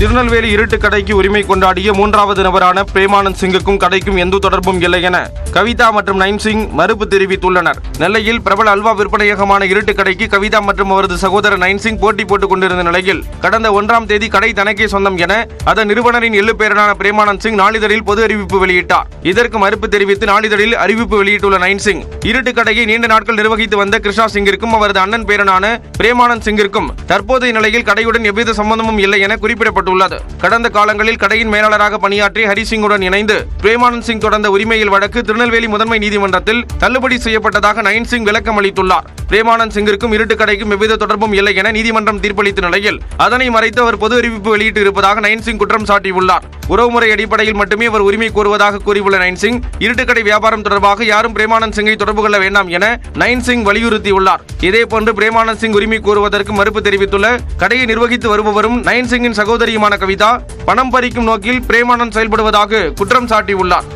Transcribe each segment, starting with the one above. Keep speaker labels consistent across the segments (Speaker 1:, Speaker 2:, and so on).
Speaker 1: திருநெல்வேலி இருட்டு கடைக்கு உரிமை கொண்டாடிய மூன்றாவது நபரான பிரேமானந்த் சிங்குக்கும் கடைக்கும் எந்த தொடர்பும் இல்லை என கவிதா மற்றும் நைன் சிங் மறுப்பு தெரிவித்துள்ளனர். நெல்லையில் பிரபல அல்வா விற்பனையகமான இருட்டு கடைக்கு கவிதா மற்றும் அவரது சகோதரர் நைன் சிங் போட்டி போட்டுக் கொண்டிருந்த நிலையில் கடந்த ஒன்றாம் தேதி கடை தனக்கே சொந்தம் என அதன் நிறுவனரின் எள்ளு பேரனான பிரேமானந்த் சிங் நாளிதழில் பொது அறிவிப்பு வெளியிட்டார். இதற்கு மறுப்பு தெரிவித்து நாளிதழில் அறிவிப்பு வெளியிட்டுள்ள நைன் சிங் இருட்டு கடையை நீண்ட நாட்கள் நிர்வகித்து வந்த கிருஷ்ணா சிங்கிற்கும் அவரது அண்ணன் பேரனான பிரேமானந்த் சிங்கிற்கும் தற்போதைய நிலையில் கடையுடன் எவ்வித சம்பந்தமும் இல்லை என குறிப்பிடப்பட்டுள்ளது. கடந்த காலங்களில் கடையின் மேலாளராக பணியாற்றி ஹரிசிங்குடன் இணைந்து பிரேமானந்த் சிங் தொடர்ந்த உரிமையில் வழக்கு திருநெல்வேலி முதன்மை நீதிமன்றத்தில் தள்ளுபடி செய்யப்பட்டதாக நயன் சிங் விளக்கம் அளித்துள்ளார். பிரேமானந்த் சிங்கிற்கும் இருட்டு கடைக்கும் எவ்வித தொடர்பும் இல்லை என நீதிமன்றம் தீர்ப்பளித்த நிலையில் அதனை மறைத்து அவர் பொது அறிவிப்பு வெளியிட்டு இருப்பதாக நயன் சிங் குற்றம் சாட்டியுள்ளார். உறவுமுறை அடிப்படையில் மட்டுமே அவர் உரிமை கோருவதாக கூறியுள்ள நயன் சிங் இருட்டுக்கடை வியாபாரம் தொடர்பாக யாரும் பிரேமானந்த் சிங்கை தொடர்பு கொள்ள வேண்டாம் என நயன் சிங் வலியுறுத்தியுள்ளார். இதேபோன்று பிரேமானந்த் சிங் உரிமை கோருவதற்கு மறுப்பு தெரிவித்துள்ள கடையை நிர்வகித்து வருபவரும் நயன் சிங்கின் சகோதரியுமான கவிதா பணம் பறிக்கும் நோக்கில் பிரேமானந்த் செயல்படுவதாக குற்றம் சாட்டியுள்ளார்.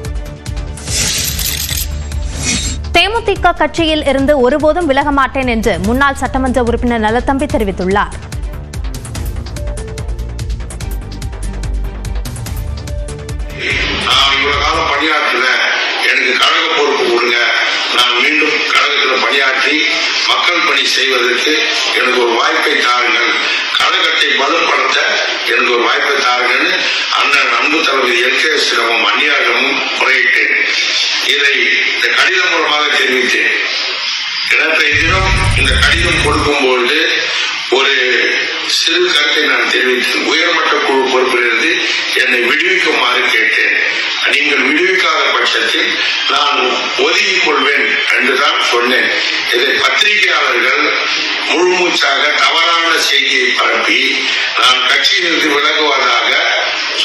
Speaker 2: தேமுதிக கட்சியில் இருந்து ஒருபோதும் விலக மாட்டேன் என்று முன்னாள் சட்டமன்ற உறுப்பினர் நலத்தம்பி தெரிவித்துள்ளார்.
Speaker 3: பணியாற்றி மக்கள் பணி செய்வதற்கு எனக்கு ஒரு வாய்ப்பை தாருங்கள். கழகத்தை வலுப்படுத்த எனக்கு ஒரு வாய்ப்பை தாருங்கன்னு அண்ணன் அன்பு தளபதி எல். கே. எஸ்டமும் அந்நியாரிடமும் முறையிட்டேன். இதை இந்த கடிதம் மூலமாக தெரிவித்தேன். நேற்றைய தினம் இந்த கடிதம் கொடுக்கும் பொழுது ஒரு சிறு கருத்தை நான் தெரிவித்தேன். உயர்மட்ட குழு பொறுப்பிலிருந்து என்னை விடுவிக்குமாறு கேட்டேன். நீங்கள் விடுவிக்காத பட்சத்தில் நான் ஒதுங்கிக் கொள்வேன் என்றுதான் சொன்னேன். இதை பத்திரிகையாளர்கள் முழுமூச்சாக தவறான செய்தியை பரப்பி நான் கட்சியிலிருந்து விலகுவதாக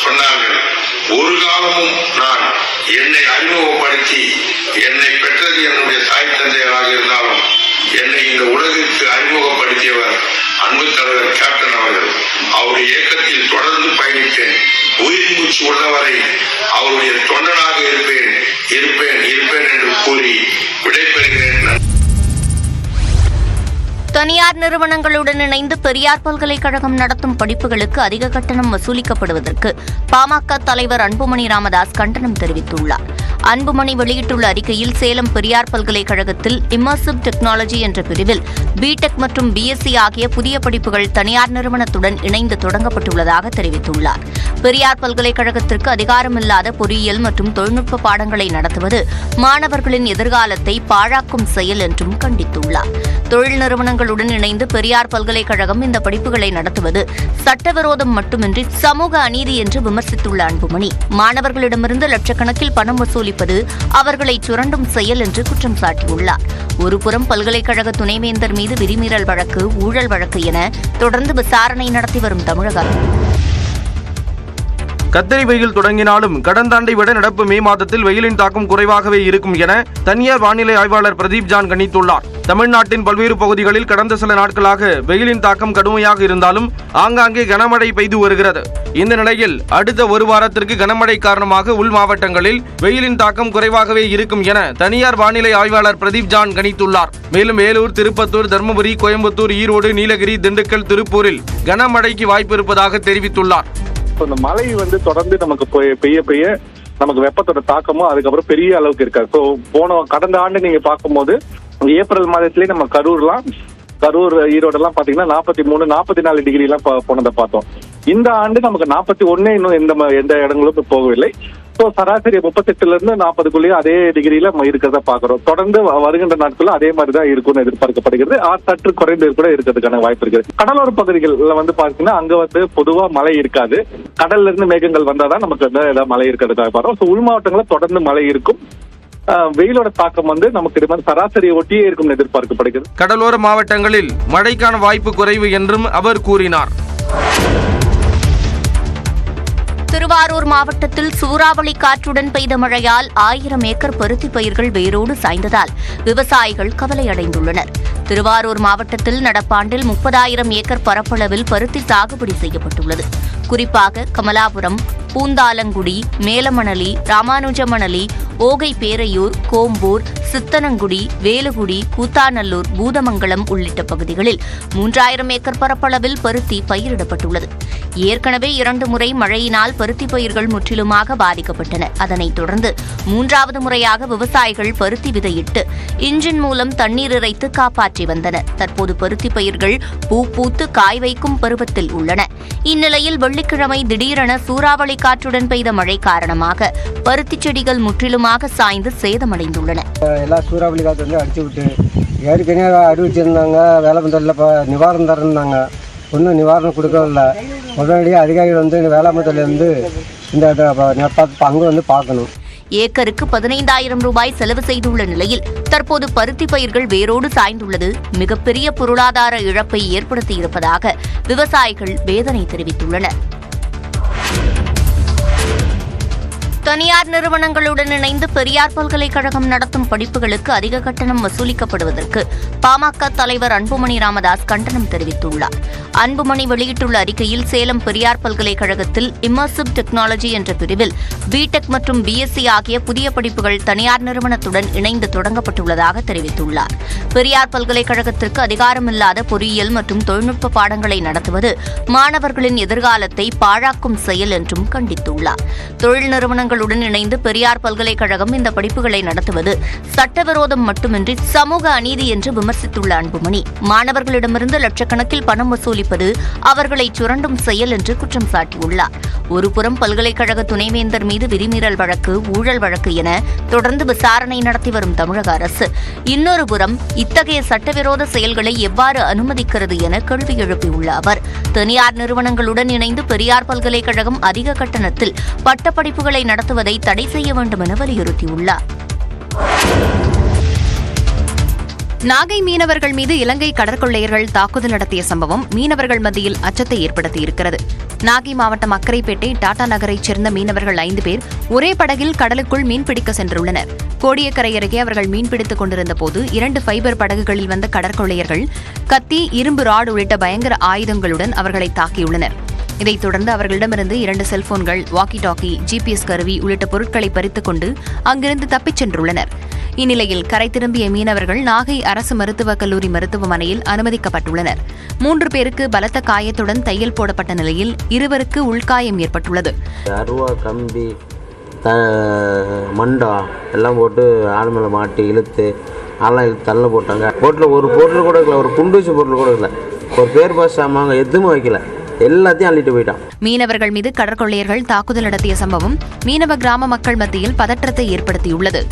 Speaker 3: சொன்னார்கள். ஒரு காலமும் நான் என்னை அறிமுகப்படுத்தி என்னை பெற்றது என்னுடைய தாய் தந்தையராக இருந்தாலும் என்னை இந்த உலகிற்கு அறிமுகப்படுத்தியவர் அன்பு தலைவர் கேப்டன் அவர்கள். அவருடைய இயக்கத்தில் தொடர்ந்து பயணித்தேன். உயிர் மூச்சு உள்ளவரை அவருடைய தொண்டனாக இருப்பேன் இருப்பேன் இருப்பேன் என்று கூறி
Speaker 4: தனியார் நிறுவனங்களுடன் இணைந்து பெரியார் பல்கலைக்கழகம் நடத்தும் படிப்புகளுக்கு அதிக கட்டணம் வசூலிக்கப்படுவதற்கு பாமக தலைவர் அன்புமணி ராமதாஸ் கண்டனம் தெரிவித்துள்ளார். அன்புமணி வெளியிட்டுள்ள அறிக்கையில் சேலம் பெரியார் பல்கலைக்கழகத்தில் இம்மர்சிவ் டெக்னாலஜி என்ற பிரிவில் பிடெக் மற்றும் பிஎஸ்சி ஆகிய புதிய படிப்புகள் தனியார் நிறுவனத்துடன் இணைந்து தொடங்கப்பட்டுள்ளதாக தெரிவித்துள்ளார். பெரியார் பல்கலைக்கழகத்திற்கு அதிகாரமில்லாத பொறியியல் மற்றும் தொழில்நுட்ப பாடங்களை நடத்துவது மாணவர்களின் எதிர்காலத்தை பாழாக்கும் செயல் என்றும் கண்டித்துள்ளார். தொழில் நிறுவனங்களுடன் இணைந்து பெரியார் பல்கலைக்கழகம் இந்த படிப்புகளை நடத்துவது சட்டவிரோதம் மட்டுமின்றி சமூக அநீதி என்று விமர்சித்துள்ள அன்புமணி. மாணவர்களிடமிருந்து லட்சக்கணக்கில் பணம் வசூலிப்பது அவர்களை சுரண்டும் செயல் என்று குற்றம் சாட்டியுள்ளார். ஒருபுறம் பல்கலைக்கழக துணைவேந்தர் மீது விதிமீறல் வழக்கு ஊழல் வழக்கு என தொடர்ந்து விசாரணை நடத்தி வரும் தமிழக கத்தரி
Speaker 1: கத்திரி வெயில் தொடங்கினாலும் கடந்த ஆண்டை விட நடப்பு மே மாதத்தில் வெயிலின் தாக்கம் குறைவாகவே இருக்கும் என தனியார் வானிலை ஆய்வாளர் பிரதீப் ஜான் கணித்துள்ளார். தமிழ்நாட்டின் பல்வேறு பகுதிகளில் கடந்த சில நாட்களாக வெயிலின் தாக்கம் கடுமையாக இருந்தாலும் ஆங்காங்கே கனமழை பெய்து வருகிறது. இந்த நிலையில் அடுத்த ஒரு வாரத்திற்கு கனமழை காரணமாக உள் மாவட்டங்களில் வெயிலின் தாக்கம் குறைவாகவே இருக்கும் என தனியார் வானிலை ஆய்வாளர் பிரதீப் ஜான் கணித்துள்ளார். மேலும் வேலூர் திருப்பத்தூர் தருமபுரி கோயம்புத்தூர் ஈரோடு நீலகிரி திண்டுக்கல் திருப்பூரில் கனமழைக்கு வாய்ப்பு இருப்பதாக தெரிவித்துள்ளார்.
Speaker 5: இந்த மழை வந்து தொடர்ந்து நமக்கு பெய்ய- பெய்ய பெய்ய நமக்கு வெப்பத்தோட தாக்கமும் அதுக்கப்புறம் பெரிய அளவுக்கு இருக்காது. ஸோ போன கடந்த ஆண்டு நீங்க பார்க்கும்போது ஏப்ரல் மாதத்திலேயே நம்ம கரூர்லாம் கரூர் ஈரோடு எல்லாம் பாத்தீங்கன்னா நாற்பத்தி மூணு நாற்பத்தி நாலு டிகிரி எல்லாம் போனதை பார்த்தோம். இந்த ஆண்டு நமக்கு நாற்பத்தி ஒன்னே இன்னும் எந்த எந்த இடங்களும் போகவில்லை. ஸோ சராசரி முப்பத்தெட்டுல இருந்து நாற்பதுக்குள்ளேயே அதே டிகிரியில இருக்கிறத பாக்குறோம் தொடர்ந்து வருகின்ற நாட்களும் அதே மாதிரி தான் இருக்கும்னு எதிர்பார்க்கப்படுகிறது. ஆ, சற்று குறைந்து கூட இருக்கிறதுக்கான வாய்ப்பு இருக்குது கடலோர பகுதிகள்ல வந்து பாத்தீங்கன்னா அங்க வந்து பொதுவா மழை இருக்காது. கடல்ல இருந்து மேகங்கள் வந்தாதான் நமக்கு வந்து ஏதாவது மழை இருக்கிறதுக்காக பாருவோம் ஸோ உள் மாவட்டங்களில் தொடர்ந்து மழை இருக்கும். வெயிலோட தாக்கம் வந்து நமக்கு இது மாதிரி சராசரியை ஒட்டியே இருக்கும்னு எதிர்பார்க்கப்படுகிறது.
Speaker 1: கடலோர மாவட்டங்களில் மழைக்கான வாய்ப்பு குறைவு என்றும் அவர் கூறினார்.
Speaker 4: திருவாரூர் மாவட்டத்தில் சூறாவளி காற்றுடன் பெய்த மழையால் ஆயிரம் ஏக்கர் பருத்தி பயிர்கள் வேரோடு சாய்ந்ததால் விவசாயிகள் கவலையடைந்துள்ளனர். திருவாரூர் மாவட்டத்தில் நடப்பாண்டில் முப்பதாயிரம் ஏக்கர் பரப்பளவில் பருத்தி சாகுபடி செய்யப்பட்டுள்ளது. குறிப்பாக கமலாபுரம் பூந்தாலங்குடி மேலமணலி ராமானுஜமணலி ஓகை பேரையூர் கோம்பூர் சித்தனங்குடி வேலுகுடி கூத்தாநல்லூர் பூதமங்கலம் உள்ளிட்ட பகுதிகளில் மூன்றாயிரம் ஏக்கர் பரப்பளவில் பருத்தி பயிரிடப்பட்டுள்ளது. ஏற்கனவே இரண்டு முறை மழையினால் பருத்தி பயிர்கள் முற்றிலுமாக பாதிக்கப்பட்டன. அதனைத் தொடர்ந்து மூன்றாவது முறையாக விவசாயிகள் பருத்தி விதையிட்டு இன்ஜின் மூலம் தண்ணீர் இறைத்து காப்பாற்றி வந்தனர். தற்போது பருத்தி பயிர்கள் பூ பூத்து காய் வைக்கும் பருவத்தில் உள்ளன. இந்நிலையில் வெள்ளிக்கிழமை திடீரென சூறாவளி காற்றுடன் பெய்த மழை காரணமாக பருத்தி செடிகள் முற்றிலுமாக சாய்ந்து சேதமடைந்துள்ளன.
Speaker 6: எல்லாம் சூறாவளி காற்று வந்து அடிச்சு விட்டு ஏற்கனவே அறிவிச்சிருந்தாங்க வேளாண்மைத்துறையில் இப்போ நிவாரணம் தரேன்னாங்க. ஒன்றும் நிவாரணம் கொடுக்கவில்ல உடனடியாக அதிகாரிகள் வந்து இந்த வேளாண்மைத்துறையிலேருந்து இந்த பங்கு வந்து பார்க்கணும்.
Speaker 4: ஏக்கருக்கு பதினைந்தாயிரம் ரூபாய் செலவு செய்துள்ள நிலையில் தற்போது பருத்தி பயிர்கள் வேரோடு சாய்ந்துள்ளது. மிகப்பெரிய பொருளாதார இழப்பை ஏற்படுத்தியிருப்பதாக விவசாயிகள் வேதனை தெரிவித்துள்ளனர். தனியார் நிறுவனங்களுடன் இணைந்து பெரியார் பல்கலைக்கழகம் நடத்தும் படிப்புகளுக்கு அதிக கட்டணம் வசூலிக்கப்படுவதற்கு பாமக தலைவர் அன்புமணி ராமதாஸ் கண்டனம் தெரிவித்துள்ளார். அன்புமணி வெளியிட்டுள்ள அறிக்கையில் சேலம் பெரியார் பல்கலைக்கழகத்தில் இம்மர்சிவ் டெக்னாலஜி என்ற பிரிவில் பிடெக் மற்றும் பிஎஸ்சி ஆகிய புதிய படிப்புகள் தனியார் நிறுவனத்துடன் இணைந்து தொடங்கப்பட்டுள்ளதாக தெரிவித்துள்ளார். பெரியார் பல்கலைக்கழகத்திற்கு அதிகாரமில்லாத பொறியியல் மற்றும் தொழில்நுட்ப பாடங்களை நடத்துவது மாணவர்களின் எதிர்காலத்தை பாழாக்கும் செயல் என்றும் கண்டித்துள்ளார். தொழில் நிறுவனங்கள் மாணவர்களுடன் இணைந்து பெரியார் பல்கலைக்கழகம் இந்த படிப்புகளை நடத்துவது சட்டவிரோதம் மட்டுமின்றி சமூக அநீதி என்று விமர்சித்துள்ள அன்புமணி. மாணவர்களிடமிருந்து லட்சக்கணக்கில் பணம் வசூலிப்பது அவர்களை சுரண்டும் செயல் என்று குற்றம் சாட்டியுள்ளார். ஒருபுறம் பல்கலைக்கழக துணைவேந்தர் மீது விதிமீறல் வழக்கு ஊழல் வழக்கு என தொடர்ந்து விசாரணை நடத்தி வரும் தமிழக அரசு. இன்னொரு புறம் இத்தகைய சட்டவிரோத செயல்களை எவ்வாறு அனுமதிக்கிறது என கேள்வி எழுப்பியுள்ள அவர் தனியார் நிறுவனங்களுடன் இணைந்து பெரியார் பல்கலைக்கழகம் அதிக கட்டணத்தில் பட்டப்படிப்புகளை நடத்த நடத்துவதை தடை செய்ய வேண்டும் என வலியுறுத்தியுள்ளார்.
Speaker 2: நாகை மீனவர்கள் மீது இலங்கை கடற்கொள்ளையர்கள் தாக்குதல் நடத்திய சம்பவம் மீனவர்கள் மத்தியில் அச்சத்தை ஏற்படுத்தியிருக்கிறது. நாகை மாவட்டம் அக்கரைப்பேட்டை டாடா நகரைச் சேர்ந்த மீனவர்கள் ஐந்து பேர் ஒரே படகில் கடலுக்குள் மீன்பிடிக்க சென்றுள்ளனர். கோடியக்கரை அருகே அவர்கள் மீன்பிடித்துக் கொண்டிருந்த போது இரண்டு ஃபைபர் படகுகளில் வந்த கடற்கொள்ளையர்கள் கத்தி இரும்பு ராடு உள்ளிட்ட பயங்கர ஆயுதங்களுடன் அவர்களை தாக்கியுள்ளனர். இதைத் தொடர்ந்து அவர்களிடமிருந்து இரண்டு செல்போன்கள் வாக்கி டாக்கி ஜிபிஎஸ் கருவி உள்ளிட்ட பொருட்களை பறித்துக் கொண்டு அங்கிருந்து தப்பிச் சென்றுள்ளனர். இந்நிலையில் கரை திரும்பிய மீனவர்கள் நாகை அரசு மருத்துவக் கல்லூரி மருத்துவமனையில் அனுமதிக்கப்பட்டுள்ளனர். மூன்று பேருக்கு பலத்த காயத்துடன் தையல் போடப்பட்ட நிலையில் இருவருக்கு உள்காயம் ஏற்பட்டுள்ளது.
Speaker 7: அருவா கம்பி மண்டம் எல்லாம் போட்டு ஆள் மேலே மாட்டி இழுத்து அதெல்லாம் இழுத்து தள்ள போட்டாங்க. போட்டில் ஒரு பொருள் கூட இல்லை ஒரு குண்டூசி பொருள் கூட இல்லை ஒரு பேர் பாஸ் சாமாங்க எதுவுமே வைக்கல. எல்லாத்தையும் அள்ளிட்டு போயிட்டான்.
Speaker 2: மீனவர்கள் மீது கடற்கொள்ளையர்கள் தாக்குதல் நடத்திய சம்பவம் மீனவ கிராம மக்கள் மத்தியில் பதற்றத்தை ஏற்படுத்தியுள்ளது.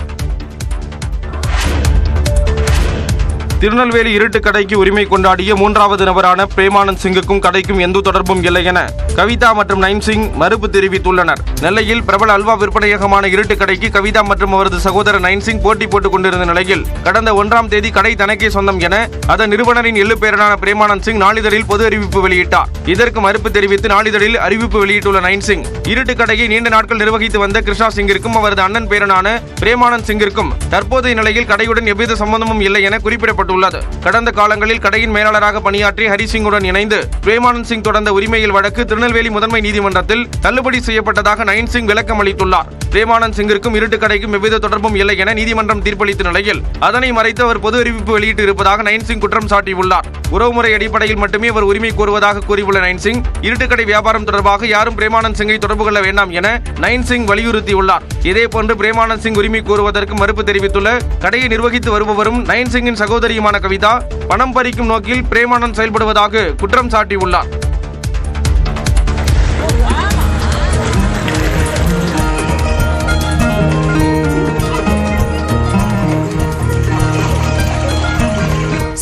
Speaker 1: திருநெல்வேலி இருட்டு கடைக்கு உரிமை கொண்டாடிய மூன்றாவது நபரான பிரேமானந்த் சிங்குக்கும் கடைக்கும் எந்த தொடர்பும் இல்லை என கவிதா மற்றும் நயன்சிங் மறுப்பு தெரிவித்துள்ளனர். நெல்லையில் பிரபல அல்வா விற்பனையகமான இருட்டு கடைக்கு கவிதா மற்றும் அவரது சகோதரர் நைன் சிங் போட்டி போட்டுக் கொண்டிருந்த நிலையில் கடந்த ஒன்றாம் தேதி கடை தனக்கே சொந்தம் என அதன் நிறுவனரின் எள்ளு பேரனான பிரேமானந்த் சிங் நாளிதழில் பொது அறிவிப்பு வெளியிட்டார். இதற்கு மறுப்பு தெரிவித்து நாளிதழில் அறிவிப்பு வெளியிட்டுள்ள நைன் சிங் இருட்டு கடையை நீண்ட நாட்கள் நிர்வகித்து வந்த கிருஷ்ணா சிங்கிற்கும் அவரது அண்ணன் பேரனான பிரேமானந்த் சிங்கிற்கும் தற்போதைய நிலையில் கடையுடன் எவ்வித சம்பந்தமும் இல்லை என குறிப்பிடப்பட்டுள்ளது. கடந்த காலங்களில் கடையின் மேலாளராக பணியாற்றி ஹரி சிங்குடன் இணைந்து பிரேமானந்த் சிங் தொடர்ந்த உரிமையில் வழக்கு திருநெல்வேலி முதன்மை நீதிமன்றத்தில் தள்ளுபடி செய்யப்பட்டதாக நயன் சிங் விளக்கம் அளித்துள்ளார். பிரேமானந்த் சிங்கிற்கும் இருட்டு கடைக்கும் எவ்வித தொடர்பும் இல்லை என நீதிமன்றம் தீர்ப்பளித்த நிலையில் அதனை மறைத்து அவர் பொது அறிவிப்பு வெளியிட்டு இருப்பதாக நயன் சிங் குற்றம் சாட்டியுள்ளார். உறவுமுறை அடிப்படையில் மட்டுமே அவர் உரிமை கோருவதாக கூறியுள்ள நயன் சிங் இருட்டுக்கடை வியாபாரம் தொடர்பாக யாரும் பிரேமானந்த் சிங்கை தொடர்பு கொள்ள வேண்டாம் என நயன் சிங் வலியுறுத்தியுள்ளார். இதேபோன்று பிரேமானந்த் சிங் உரிமை கோருவதற்கு மறுப்பு தெரிவித்துள்ள கடையை நிர்வகித்து வருபவரும் நயன் சிங்கின் சகோதரியுமான கவிதா பணம் பறிக்கும் நோக்கில் பிரேமானந்த் செயல்படுவதாக குற்றம் சாட்டியுள்ளார்.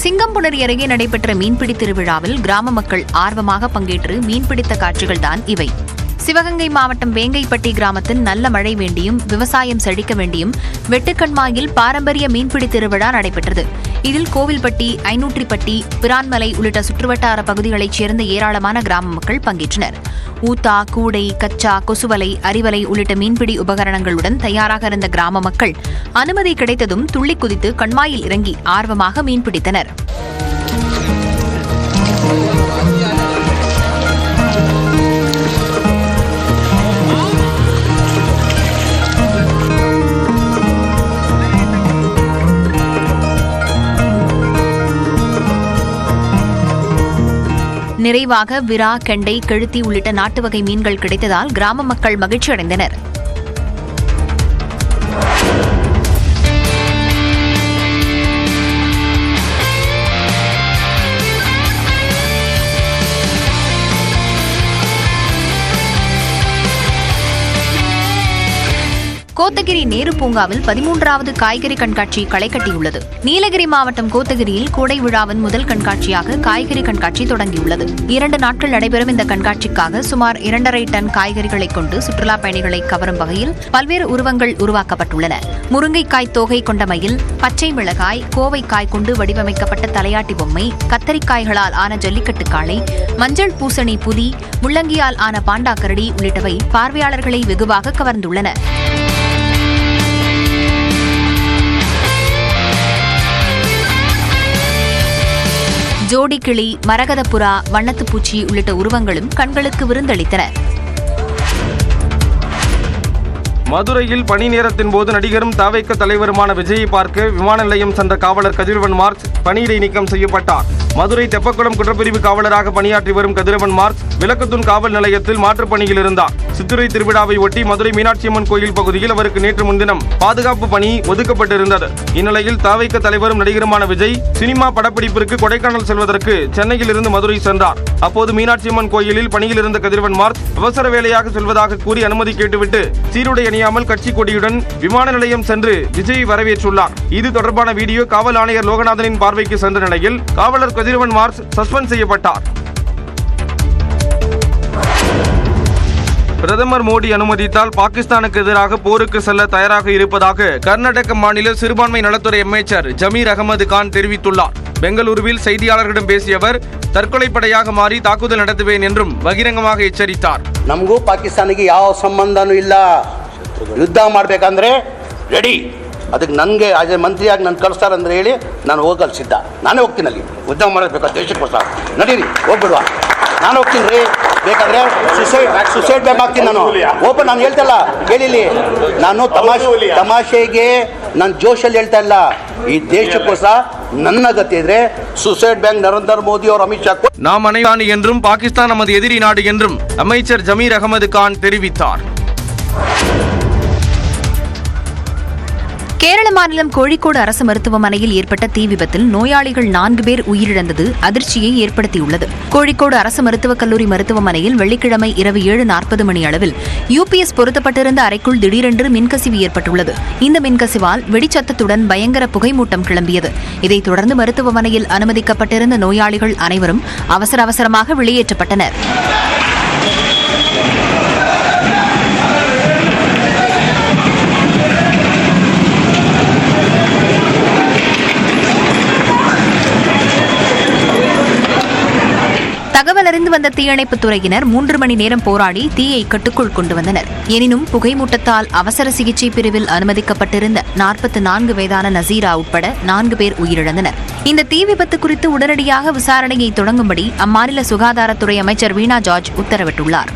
Speaker 2: சிங்கம்புணரி அருகே நடைபெற்ற மீன்பிடி திருவிழாவில் கிராம மக்கள் ஆர்வமாக பங்கேற்று மீன்பிடித்த காட்சிகள்தான் இவை. சிவகங்கை மாவட்டம் வேங்கைப்பட்டி கிராமத்தில் நல்ல மழை வேண்டியும் விவசாயம் செழிக்க வேண்டியும் வெட்டுக்கண்மாயில் பாரம்பரிய மீன்பிடி திருவிழா நடைபெற்றது. இதில் கோவில்பட்டி ஐநூற்றிப்பட்டி பிரான்மலை உள்ளிட்ட சுற்றுவட்டார பகுதிகளைச் சேர்ந்த ஏராளமான கிராம மக்கள் பங்கேற்றனர். ஊத்தா கூடை கச்சா கொசுவலை அரிவலை உள்ளிட்ட மீன்பிடி உபகரணங்களுடன் தயாராக இருந்த கிராம மக்கள் அனுமதி கிடைத்ததும் துள்ளி குதித்து கண்மாயில் இறங்கி ஆர்வமாக மீன்பிடித்தனர். நிறைவாக விரா கெண்டை கெழுத்தி உள்ளிட்ட நாட்டு வகை மீன்கள் கிடைத்ததால் கிராம மக்கள் மகிழ்ச்சி அடைந்தனர் கோத்தகிரி நேரு பூங்காவில் பதிமூன்றாவது காய்கறி கண்காட்சி களை கட்டியுள்ளது. நீலகிரி மாவட்டம் கோத்தகிரியில் கோடை விழாவின் முதல் கண்காட்சியாக காய்கறி கண்காட்சி தொடங்கியுள்ளது. இரண்டு நாட்கள் நடைபெறும் இந்த கண்காட்சிக்காக சுமார் இரண்டரை டன் காய்கறிகளை கொண்டு சுற்றுலா பயணிகளை கவரும் வகையில் பல்வேறு உருவங்கள் உருவாக்கப்பட்டுள்ளன. முருங்கைக்காய் தோகை கொண்ட மயில் பச்சை மிளகாய் கோவைக்காய் கொண்டு வடிவமைக்கப்பட்ட தலையாட்டி பொம்மை கத்தரிக்காய்களால் ஆன ஜல்லிக்கட்டு காளை மஞ்சள் பூசணி புலி முள்ளங்கியால் ஆன பாண்டா கரடி உள்ளிட்டவை பார்வையாளர்களை வெகுவாக கவர்ந்துள்ளன. ஜோடி கிளி மரகத புறா பூச்சி உள்ளிட்ட உருவங்களும் கண்களுக்கு விருந்தளித்தன.
Speaker 1: மதுரையில் பணி நேரத்தின் போது நடிகரும் தாவைக்க தலைவருமான விஜயை பார்க்க விமான நிலையம் சென்ற காவலர் கதிர்வன் மார்ச் பணியிடை நீக்கம் செய்யப்பட்டார். மதுரை தெப்பக்குளம் குற்றப்பிரிவு காவலராக பணியாற்றி வரும் கதிரவன் மார்க் விளக்கத்தூன் காவல் நிலையத்தில் மாற்றுப் பணியில் இருந்தார். சித்திரை திருவிழாவை ஒட்டி மதுரை மீனாட்சியம்மன் கோயில் பகுதியில் அவருக்கு நேற்று முன்தினம் பாதுகாப்பு பணி ஒதுக்கப்பட்டிருந்தது. இந்நிலையில் தாவைக்க தலைவரும் நடிகருமான விஜய் சினிமா படப்பிடிப்பிற்கு கொடைக்கானல் செல்வதற்கு சென்னையில் இருந்து மதுரை சென்றார். அப்போது மீனாட்சியம்மன் கோயிலில் பணியில் இருந்த கதிரவன் மார்க் அவசர வேலையாக செல்வதாக கூறி அனுமதி கேட்டுவிட்டு சீருடை அணியாமல் கட்சி கொடியுடன் விமான நிலையம் சென்று விஜய் வரவேற்றுள்ளார். இது தொடர்பான வீடியோ காவல் ஆணையர் லோகநாதனின் பார்வைக்கு சென்ற நிலையில் காவலர் கதிரவன் மார்க்ஸ் சஸ்பெண்ட் செய்யப்பட்டார் பிரதமர் மோடி அனுமதித்தால் பாகிஸ்தானுக்கு எதிராக போருக்கு செல்ல தயாராக இருப்பதாக கர்நாடக மாநில சிறுபான்மை நலத்துறை அமைச்சர் ஜமீர் அகமது கான் தெரிவித்துள்ளார் பெங்களூருவில் செய்தியாளர்களிடம் பேசிய அவர் தற்கொலைப்படையாக மாறி தாக்குதல் நடத்துவேன் என்றும் பகிரங்கமாக எச்சரித்தார்
Speaker 8: ನಮಗೂ ಪಾಕಿಸ್ತಾನಿಗೆ ಯಾವ ಸಂಬಂಧನೂ ಇಲ್ಲ ಯುದ್ಧ ಮಾಡಬೇಕಂದ್ರೆ ರೆಡಿ ಅದಕ್ಕೆ ನನಗೆ ಆಸ್ ಎ ಮಂತ್ರಿಯಾಗಿ ನಾನು ಕಳಿಸ್ತಾರಂದ್ರೆ ಹೇಳಿ ನಾನು ಹೋಗಲು ಸಿದ್ಧ ನಾನೇ ಹೋಗ್ತೀನಿ ಅಲ್ಲಿ ಯುದ್ಧ ಮಾಡಬೇಕು ದೇಶಕ್ಕೋಸ್ಕರ ನಡೀರಿ ಹೋಗ್ಬಿಡುವ ನಾನು ಹೋಗ್ತೀನಿ ರೀ ಬೇಕಾದ್ರೆ ಸುಸೈಡ್ ಸುಸೈಡ್ ಬ್ಯಾಂಕ್ ಹಾಕ್ತೀನಿ ನಾನು ಓಪನ್ ನಾನು ಹೇಳ್ತಲ್ಲ ಕೇಳಿಲಿ ನಾನು ತಮಾಷೆ ತಮಾಷೆಗೆ ನಾನು ಜೋಶಲ್ಲಿ ಹೇಳ್ತಾ ಇಲ್ಲ ಈ ದೇಶಕ್ಕೋಸ್ಕರ ನನ್ನ ಗತಿ ಇದ್ರೆ ಸುಸೈಡ್ ಬ್ಯಾಂಕ್ ನರೇಂದ್ರ ಮೋದಿ ಅವರು ಅಮಿತ್ ಶಾ ಕೊಟ್ಟು
Speaker 1: நாம் அனைவானி என்றும் பாகிஸ்தான் நமது எதிரி நாடு என்றும் அமைச்சர் ஜமீர் அகமது கான் தெரிவித்தார்
Speaker 2: கேரள மாநிலம் கோழிக்கோடு அரசு மருத்துவமனையில் ஏற்பட்ட தீ விபத்தில் நோயாளிகள் நான்கு பேர் உயிரிழந்தது அதிர்ச்சியை ஏற்படுத்தியுள்ளது. கோழிக்கோடு அரசு மருத்துவக் கல்லூரி மருத்துவமனையில் வெள்ளிக்கிழமை இரவு ஏழு நாற்பது மணி அளவில் யூபிஎஸ் பொருத்தப்பட்டிருந்த அறைக்குள் திடீரென்று மின்கசிவு ஏற்பட்டுள்ளது. இந்த மின்கசிவால் வெடிச்சத்தத்துடன் பயங்கர புகைமூட்டம் கிளம்பியது. இதைத் தொடர்ந்து மருத்துவமனையில் அனுமதிக்கப்பட்டிருந்த நோயாளிகள் அனைவரும் அவசர அவசரமாக வெளியேற்றப்பட்டனர். தகவல் வந்த தீயணைப்புத் துறையினர் மூன்று மணி நேரம் போராடி தீயை கட்டுக்குள் கொண்டு வந்தனர். எனினும் புகைமூட்டத்தால் அவசர சிகிச்சை பிரிவில் அனுமதிக்கப்பட்டிருந்த நாற்பத்தி நான்கு வயதான நசீரா உட்பட நான்கு பேர் உயிரிழந்தனர். இந்த தீ விபத்து குறித்து உடனடியாக விசாரணையை தொடங்கும்படி அம்மாநில சுகாதாரத்துறை அமைச்சர் வீணா ஜார்ஜ் உத்தரவிட்டுள்ளார்.